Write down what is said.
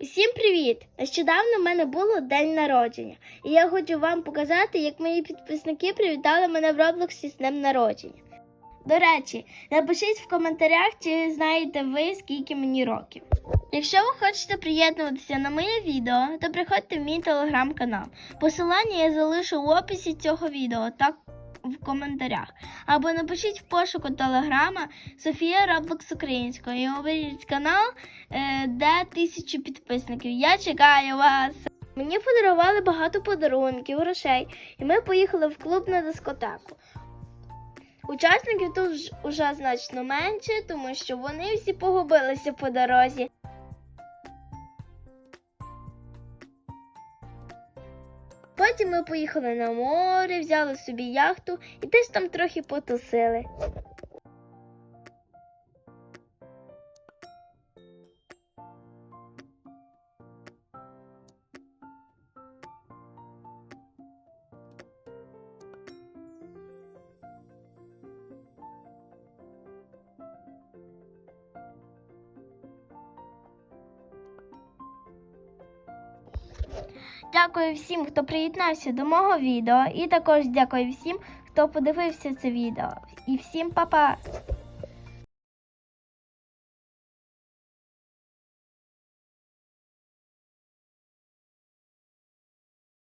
Усім привіт! Нещодавно в мене було день народження, і я хочу вам показати, як мої підписники привітали мене в Роблоксі з днем народження. До речі, напишіть в коментарях, чи знаєте ви, скільки мені років. Якщо ви хочете приєднуватися на моє відео, то приходьте в мій телеграм-канал. Посилання я залишу в описі цього відео та в коментарях. Або напишіть в пошуку телеграма Софія Роблокс Українською і оберіть канал е, де тисячі підписників. Я чекаю вас. Мені подарували багато подарунків, грошей, і ми поїхали в клуб на дискотеку. Учасників тут ж уже значно менше, тому що вони всі погубилися по дорозі. Потім ми поїхали на море, взяли собі яхту і десь там трохи потусили. Дякую всім, хто приєднався до мого відео, і також дякую всім, хто подивився це відео. І всім па-па!